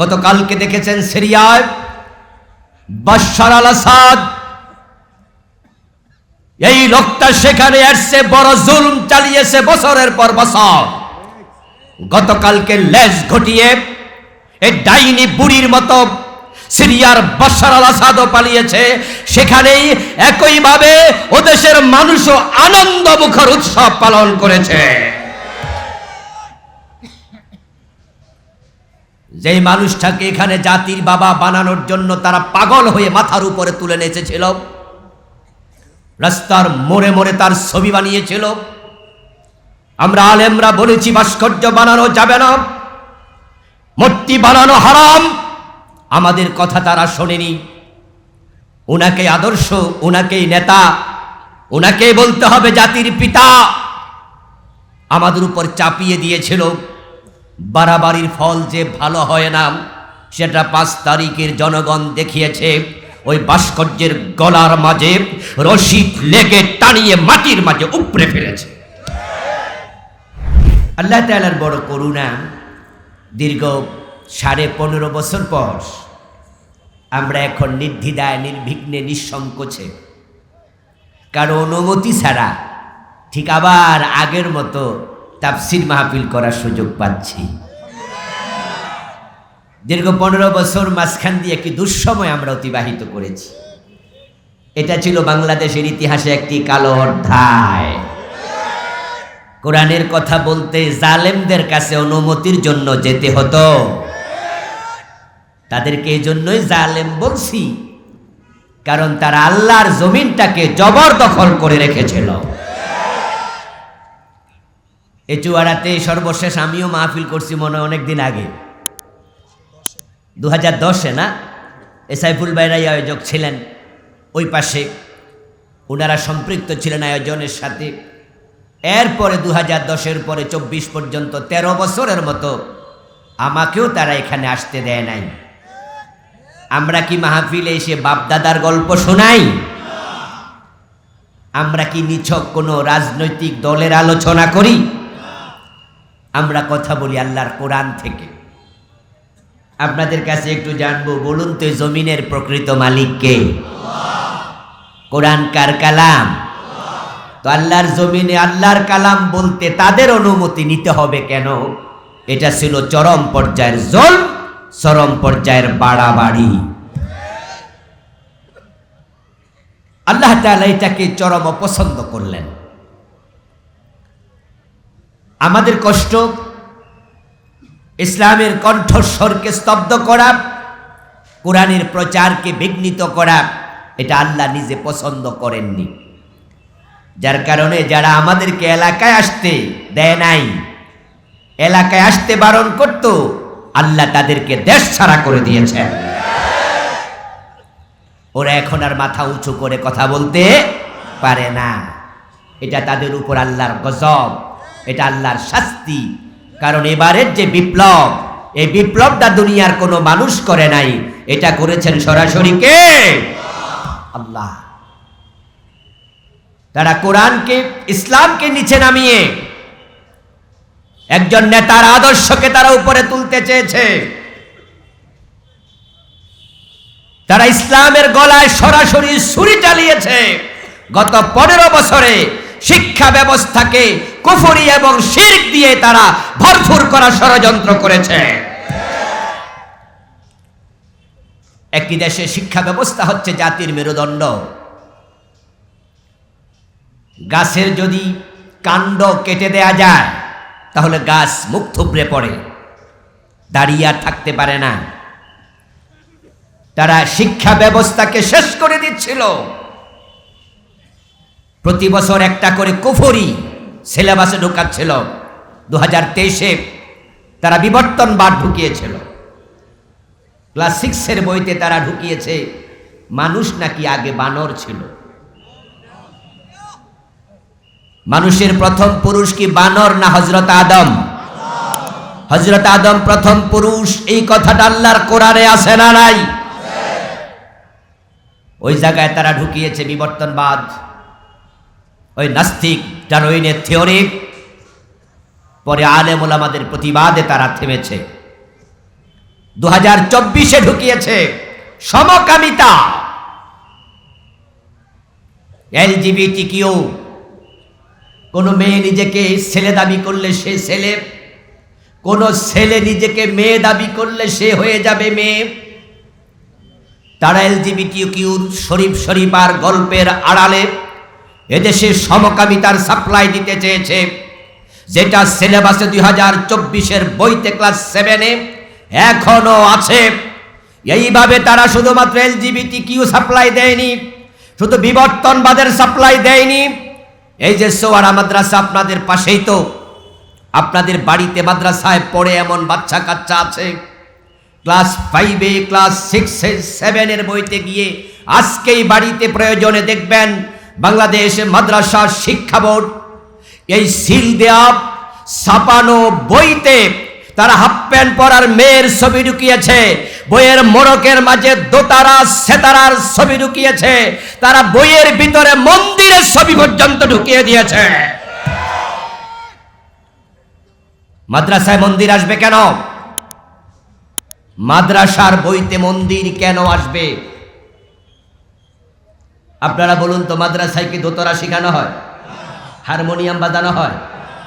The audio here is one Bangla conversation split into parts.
গতকালকে দেখেছেন সিরিয়ায় বাশার আল আসাদ। এই লোকটা সেখানে আসছে, বড় জুলুম চালিয়েছে বছরের পর বছর। গতকালকে লেজ ঘটিয়ে এই ডাইনি বুড়ির মতো সিরিয়ার বাশার আল আসাদও পালিয়েছে। সেখানেই একইভাবে ও দেশের মানুষও আনন্দ মুখর উৎসব পালন করেছে। যেই মানুষটাকে এখানে জাতির বাবা বানানোর জন্য তারা পাগল হয়ে মাথার উপরে তুলে নেচেছিল রাস্তার মোড়ে মোড়ে তার ছবি বানিয়েছিল। আমরা আলেমরা বলেছি, ভাস্কর্য বানানো যাবে না, মূর্তি বানানো হারাম, আমাদের কথা তারা শোনেনি। ওনাকে আদর্শ ওনাকেই নেতা ওনাকেই বলতে হবে জাতির পিতা। আমাদের উপর চাপিয়ে দিয়েছিল। বাড়াবাড়ির ফল যে ভালো হয় না, সেটা পাঁচ তারিখের জনগণ দেখিয়েছে। ওই ভাস্কর্যের গলার মাঝে রশি লেগে টানিয়ে মাটির মাঝে উপড়ে ফেলেছে। আল্লাহ তালার বড় করুণা, দীর্ঘ সাড়ে পনেরো বছর পর আমরা এখন নির্দ্বিধায়, নির্বিঘ্নে, নিঃসংকোচে। কারও অনুমতি ছাড়া ঠিক আবার আগের মতো তাফসির মাহফিল করার সুযোগ পাচ্ছি। দীর্ঘ পনেরো বছর মাঝখান দিয়ে একটি দুঃসময় আমরা অতিবাহিত করেছি। এটা ছিল বাংলাদেশের ইতিহাসে একটি কালো অধ্যায়। কোরআনের কথা বলতে জালেমদের কাছে অনুমতির জন্য যেতে হতো। তাদেরকে এই জন্যই জালেম বলছি, কারণ তারা আল্লাহর জমিনটাকে জবরদখল করে রেখেছিল। এ চুয়াড়াতে সর্বশেষ আমিও মাহফিল করছি মনে অনেক দিন আগে। দু হাজার দশে না? এ সাইফুল বাইরাই আয়োজক ছিলেন ওই পাশে। ওনারা সম্পৃক্ত ছিলেন আয়োজনের সাথে। এরপরে দু হাজার দশের পরে চব্বিশ পর্যন্ত ১৩ বছরের মতো আমাকেও তারা এখানে আসতে দেয় নাই। আমরা কি মাহফিলে এসে বাপদাদার গল্প শোনাই? আমরা কি নিছক কোনো রাজনৈতিক দলের আলোচনা করি? আমরা কথা বলি আল্লাহর কোরআন থেকে। আপনাদের কাছে একটু জানব, বলুন তো জমিনের প্রকৃত মালিক কে? কোরআন কার কালাম? তো আল্লাহর জমিনে আল্লাহর কালাম বলতে তাদের অনুমতি নিতে হবে কেন? এটা ছিল চরম পর্যায়ের জল চরম পর্যায়ের বাড়াবাড়ি। আল্লাহ তালা এটাকে চরম অপছন্দ করলেন। আমাদের কষ্ট, ইসলামের কণ্ঠস্বরকে স্তব্ধ করা, কোরআনের প্রচারকে বিঘ্নিত করা, এটা আল্লাহ নিজে পছন্দ করেননি। যার কারণে যারা আমাদেরকে এলাকায় আসতে দেয় নাই, এলাকায় আসতে বারণ করত, আল্লাহ তাদেরকে দেশ ছাড়া করে দিয়েছেন। ওরা এখন আর মাথা উঁচু করে কথা বলতে পারে না। এটা তাদের উপর আল্লাহর গজব। এটা আল্লাহর শাস্তি। কারণ এবারের যে বিপ্লব, এই বিপ্লবটা দুনিয়ার কোনো মানুষ করে নাই। এটা করেছেন সরাসরি কে? আল্লাহ। তারা কোরআনকে, ইসলামকে নিচে নামিয়ে একজন নেতার আদর্শকে তারা উপরে তুলতে চেয়েছে। তারা ইসলামের গলায় সরাসরি ছুরি চালিয়েছে। গত পনেরো বছরে শিক্ষা ব্যবস্থাকে কুফরি এবং শিরক দিয়ে তারা ভরপুর করা ষড়যন্ত্র করেছে। একটি দেশে শিক্ষা ব্যবস্থা হচ্ছে জাতির মেরুদণ্ড। গাছের যদি কাণ্ড কেটে দেয়া যায়, তাহলে গাছ মুখ থুবড়ে পড়ে, দাঁড়িয়ে আর থাকতে পারে না। তারা শিক্ষা ব্যবস্থাকে শেষ করে দিচ্ছিল। প্রতি বছর একটা করে কুফরি সিলেবাসে ঢুকাচ্ছিল। দু হাজার তেইশে তারা বিবর্তন বার ঢুকিয়েছিল। ক্লাস সিক্সের বইতে তারা ঢুকিয়েছে, মানুষ নাকি আগে বানর ছিল। মানুষের প্রথম পুরুষ কি বানর না হজরত আদম? হজরত আদম প্রথম পুরুষ, এই কথাটা আল্লাহর কোরআনে আছে না নাই? ওই জায়গায় তারা ঢুকিয়েছে বিবর্তনবাদ। ওই নাস্তিক ডারউইনের থিওরি পরে আলেম আমাদের প্রতিবাদে তারা থেমেছে। দু হাজার চব্বিশে ঢুকিয়েছে সমকামিতা। এলজিবিটি কিউ, কোনো মেয়ে নিজেকে ছেলে দাবি করলে সে ছেলে, কোনো ছেলে নিজেকে মেয়ে দাবি করলে সে হয়ে যাবে মেয়ে। তারা এলজিবিটি কিউর শরীফ শরীফ আর গল্পের আড়ালে এদেশে সমকামিতার সাপ্লাই দিতে চেয়েছে। যেটা সিলেবাসে দুই হাজার চব্বিশের বইতে ক্লাস সেভেনে এখনও আছে। এইভাবে তারা শুধুমাত্র এলজিবিটি কিউ সাপ্লাই দেয়নি, শুধু বিবর্তনবাদের সাপ্লাই দেয়নি। এই যে সোয়ারা মাদ্রাসা আপনাদের পাশেই তো, আপনাদের বাড়িতে মাদ্রাসায় পড়ে এমন বাচ্চা কাচ্চা আছে। ক্লাস ফাইভে ক্লাস সিক্সে সেভেনের বইতে গিয়ে আজকেই বাড়িতে প্রয়োজনে দেখবেন বাংলাদেশ মাদ্রাসা শিক্ষা বোর্ড, এই সিল দেয়া ছাপানো বইতে তারা হাফ প্যান্ট পরার মেয়ের ছবি ঢুকিয়েছে, বইয়ের মোড়কের মাঝে দোতারা, সেতারার ছবি ঢুকিয়েছে, তারা বইয়ের ভিতরে মন্দিরের ছবি পর্যন্ত ঢুকিয়ে দিয়েছে। মাদ্রাসায় মন্দির আসবে কেন? মাদ্রাসার বইতে মন্দির কেন আসবে? আপনারা বলুন তো, মাদ্রাসায় কি দোতরা শেখানো হয়? হারমোনিয়াম বাজানো হয়?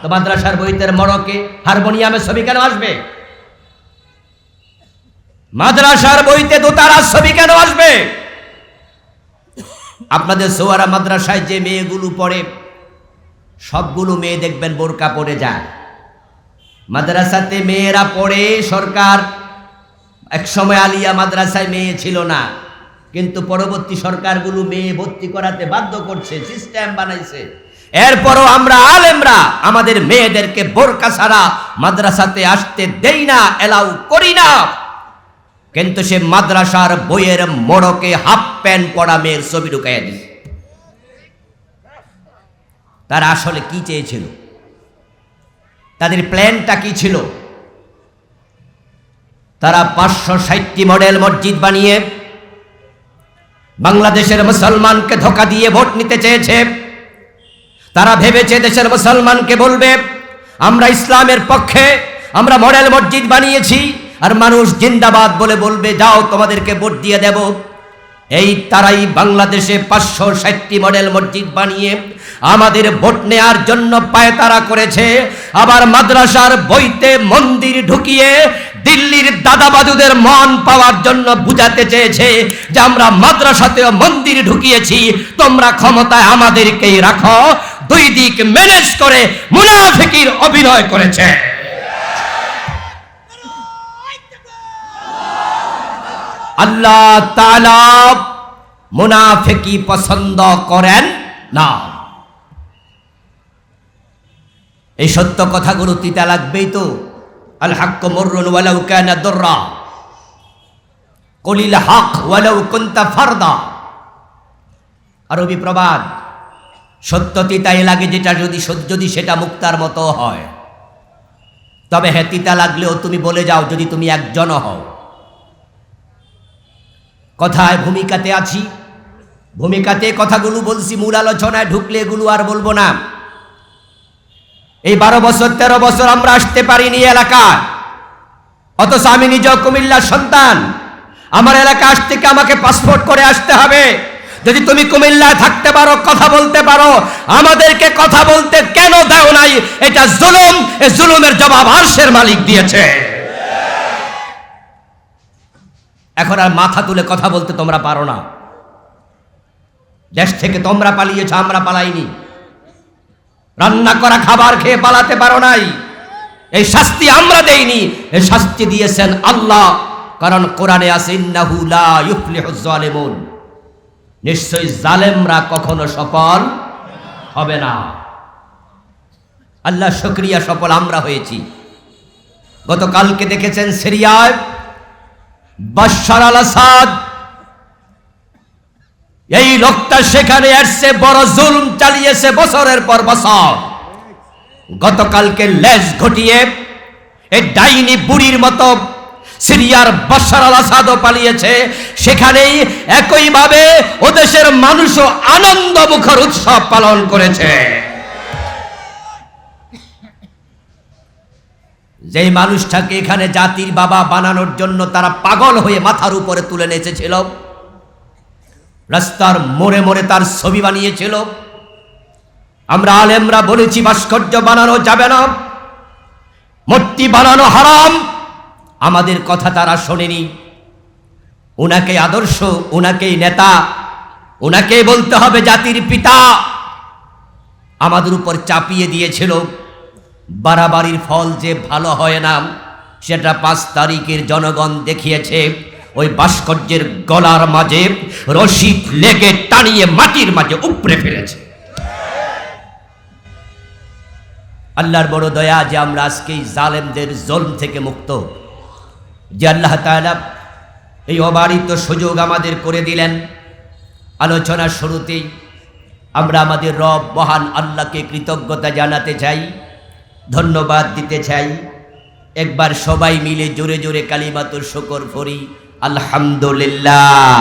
তো মাদ্রাসার বইতের মড়কে হারমোনিয়ামের ছবি কেন আসবে? মাদ্রাসার বইতে দোতারার ছবি কেন আসবে? আপনাদের সোয়ারা মাদ্রাসায় যে মেয়েগুলো পড়ে, সবগুলো মেয়ে দেখবেন বোরকা পরে যায়। মাদ্রাসাতে মেয়েরা পড়ে, সরকার একসময় আলিয়া মাদ্রাসায় মেয়ে ছিল না। কিন্তু পরবর্তী সরকারগুলো মেয়ে ভর্তি করাতে বাধ্য করছে সিস্টেম বানাইছে। এরপরও আমরা আলেমরা আমাদের মেয়েদেরকে বোরকা ছাড়া মাদ্রাসাতে আসতে দেই না, এলাউ করি না। কিন্তু সে মাদ্রাসার বইয়ের মোড়কে হাফ প্যান্ট পরা মেয়ের ছবি ঢুকাইয়া দিস তারা আসলে কি চেয়েছিল? তাদের প্ল্যানটা কি ছিল? তারা পাঁচশো ষাটটি মডেল মসজিদ বানিয়ে বাংলাদেশের মুসলমানকে ধোকা দিয়ে ভোট নিতে চেয়েছে। তারা ভেবেছে দেশের মুসলমানকে বলবে, আমরা ইসলামের পক্ষে, আমরা মডেল মসজিদ বানিয়েছি, আর মানুষ জিন্দাবাদ বলে বলবে, যাও তোমাদেরকে ভোট দিয়ে দেব। এই তারাই বাংলাদেশে পাঁচশো ষাটটি মডেল মসজিদ বানিয়ে আমাদের ভোট নেয়ার জন্য পায়তারা করেছে। আবার মাদ্রাসার বইতে মন্দির ঢুকিয়ে দিল্লির দাদাবাদুদের মন পাওয়ার জন্য বুঝাতে চেয়েছে যে আমরা মাদ্রাসাতেও মন্দির ঢুকিয়েছি, তোমরা ক্ষমতায় আমাদেরকেই রাখো। দুই দিক ম্যানেজ করে মুনাফিকির অভিনয় করেছে। আল্লাহ তাআলা মুনাফিকি পছন্দ করেন না। এই সত্য কথাগুলো তিতা লাগবেই তো। আল হাক্ক মররুন ওয়ালাউ কানা কলিল হক ওয়ালাউ কুনতা ফারদা। আরবি প্রবাদ সত্য তিতাই লাগে যেটা যদি যদি সেটা মুক্তার মতো হয়। তবে হ্যাঁ তিতা লাগলেও তুমি বলে যাও যদি তুমি একজন হও। কথায় ভূমিকাতে আছি। ভূমিকাতে কথাগুলো বলছি, মূল আলোচনায় ঢুকলে এগুলো আর বলব না। এই বারো বছর, তেরো বছর আমরা আসতে পারিনি এলাকায়। অথচ আমি নিজেও কুমিল্লার সন্তান। আমার এলাকা আসতে থেকে আমাকে পাসপোর্ট করে আসতে হবে। যদি তুমি কুমিল্লায় থাকতে পারো, কথা বলতে পারো, আমাদেরকে কথা বলতে কেন দাও নাই? এটা জুলুম। এই জুলুমের জবাব আরশের মালিক দিয়েছে। এখন আর মাথা তুলে কথা বলতে তোমরা পারো না। দেশ থেকে তোমরা পালিয়েছ, আমরা পালাইনি। রান্না করা খাবার খেয়ে পালাতে পারো নাই। এই শাস্তি আমরা দেইনি। এই শাস্তি দিয়েছেন আল্লাহ। কারণ কোরআনে আছে, ইন্নাহু লা ইউফলিহুজ জালিমুন। নিশ্চয়ই জালেমরা কখনো সফল হবে না। আল্লাহ শুকরিয়া, সফল আমরা হয়েছি। গতকালকে দেখেছেন সিরিয়ায় বাশার আল আসাদ এই লোকটা সেখানে আসছে, বড় জুলুম চালিয়েছে বছরের পর বছর। গতকালকে লেজ ঘটিয়ে এই ডাইনি বুড়ির মতো সিরিয়ার বাশার আল আসাদও পালিয়েছে। সেখানেই একইভাবে ও দেশের মানুষও আনন্দ মুখর উৎসব পালন করেছে। যেই মানুষটাকে এখানে জাতির বাবা বানানোর জন্য তারা পাগল হয়ে মাথার উপরে তুলে নেচেছিল রাস্তার মোড়ে মোড়ে তার ছবি বানিয়েছিল। আমরা আলেমরা বলেছি, ভাস্কর্য বানানো যাবে না। মূর্তি বানানো হারাম। আমাদের কথা তারা শোনেনি। উনাকে আদর্শ উনাকেই নেতা উনাকেই বলতে হবে জাতির পিতা। আমাদের উপর চাপিয়ে দিয়েছিল। বাড়াবাড়ির ফল যে ভালো হয় না, সেটা পাঁচ তারিখের জনগণ দেখিয়েছে। ওই ভাস্কর্যের গলার মাঝে রশি লেগে টানিয়ে মাটির মাঝে উপড়ে ফেলেছে। আল্লাহর বড় দয়া যে আমরা আজকে এই জালেমদের জলম থেকে মুক্ত। যে আল্লাহ তাআলা এই অবারিত সুযোগ আমাদের করে দিলেন। আলোচনার শুরুতেই আমরা আমাদের রব মহান আল্লাহকে কৃতজ্ঞতা জানাতে চাই, ধন্যবাদ দিতে চাই। একবার সবাই মিলে জোরে জোরে কালিমাতুর শকর ফরি আলহামদুলিল্লাহ।